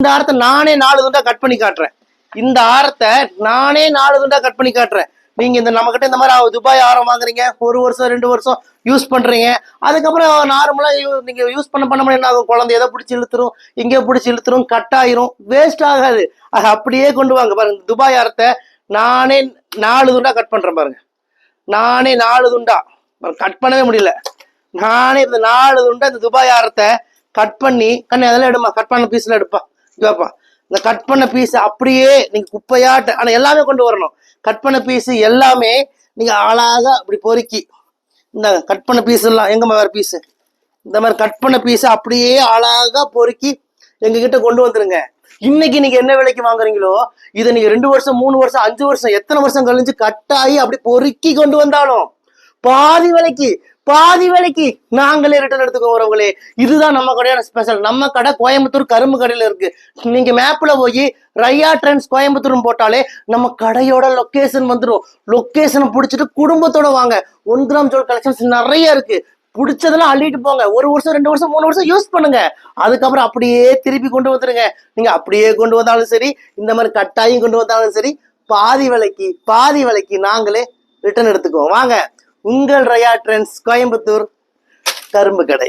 இந்த ஆரத்தை நானே நாலு துண்டா கட் பண்ணி காட்டுறேன். இந்த ஆரத்தை நானே நாலு துண்டா கட் பண்ணி காட்டுறேன். நீங்க இந்த நம்ம கிட்ட இந்த மாதிரி துபாய் ஆரம் வாங்குறீங்க. ஒரு வருஷம் ரெண்டு வருஷம் யூஸ் பண்றீங்க. அதுக்கப்புறம் நார்மலா நீங்க யூஸ் பண்ண பண்ண என்ன ஆகும்? குழந்தை எதை பிடிச்சி இழுத்துரும்? எங்கேயோ பிடிச்சி இழுத்துரும்? கட் ஆயிரும். வேஸ்ட் ஆகாது. அது அப்படியே கொண்டு வாங்க. பாருங்க துபாய் ஆரத்தை நானே நாலு துண்டா கட் பண்றேன் பாருங்க. நானே நாலு துண்டா. கட் பண்ணவே முடியல. நானே இந்த நாலு துண்டா இந்த துபாய் ஆரத்தை கட் பண்ணி கண்ணு அதெல்லாம் எடுமா கட் பண்ண பீஸ்ல எடுப்பா. கேப்பா. இந்த கட் பண்ண பீஸ் அப்படியே நீங்க குப்பையாட்ட ஆனா எல்லாமே கொண்டு வரணும். கட் பண்ண பீஸ் எல்லாமே நீங்க அழகா அப்படி பொறுக்கி. இந்த கட் பண்ண பீஸ் எல்லாம் எங்க வேற பீஸ் இந்த மாதிரி கட் பண்ண பீஸ் அப்படியே அழகா பொறுக்கி எங்க கிட்ட கொண்டு வந்துருங்க. இன்னைக்கு நீங்க என்ன விலைக்கு வாங்குறீங்களோ இதை நீங்க ரெண்டு வருஷம் மூணு வருஷம் அஞ்சு வருஷம் எத்தனை வருஷம் கழிஞ்சு கட்டாயி அப்படி பொறுக்கி கொண்டு வந்தாலும் பாதி விலைக்கு பாதி விலைக்கு நாங்களே ரிட்டர்ன் எடுத்துக்கோ உறவுகளே. இதுதான் நம்ம கடையான ஸ்பெஷல் நம்ம கடை கோயம்புத்தூர் கரும்பு கடையில் இருக்கு. நீங்க மேப்ல போய் ரையா ட்ரெண்ட்ஸ் கோயம்புத்தூர்னு போட்டாலே நம்ம கடையோட லொக்கேஷன் வந்துடும் லொக்கேஷனை பிடிச்சிட்டு குடும்பத்தோட வாங்க. ஒன் கிராம் ஜோல் கலெக்ஷன்ஸ் நிறைய இருக்கு. பிடிச்சதெல்லாம் அள்ளிட்டு போங்க. ஒரு வருஷம் ரெண்டு வருஷம் மூணு வருஷம் யூஸ் பண்ணுங்க. அதுக்கப்புறம் அப்படியே திருப்பி கொண்டு வந்துருங்க. நீங்க அப்படியே கொண்டு வந்தாலும் சரி இந்த மாதிரி கட்டாயம் கொண்டு வந்தாலும் சரி பாதி விலைக்கு பாதி விலைக்கு நாங்களே ரிட்டர்ன் எடுத்துக்குவோம். வாங்க. உங்கள் ரயா ட்ரெண்ட்ஸ் கோயம்புத்தூர் கரும்பு கடை.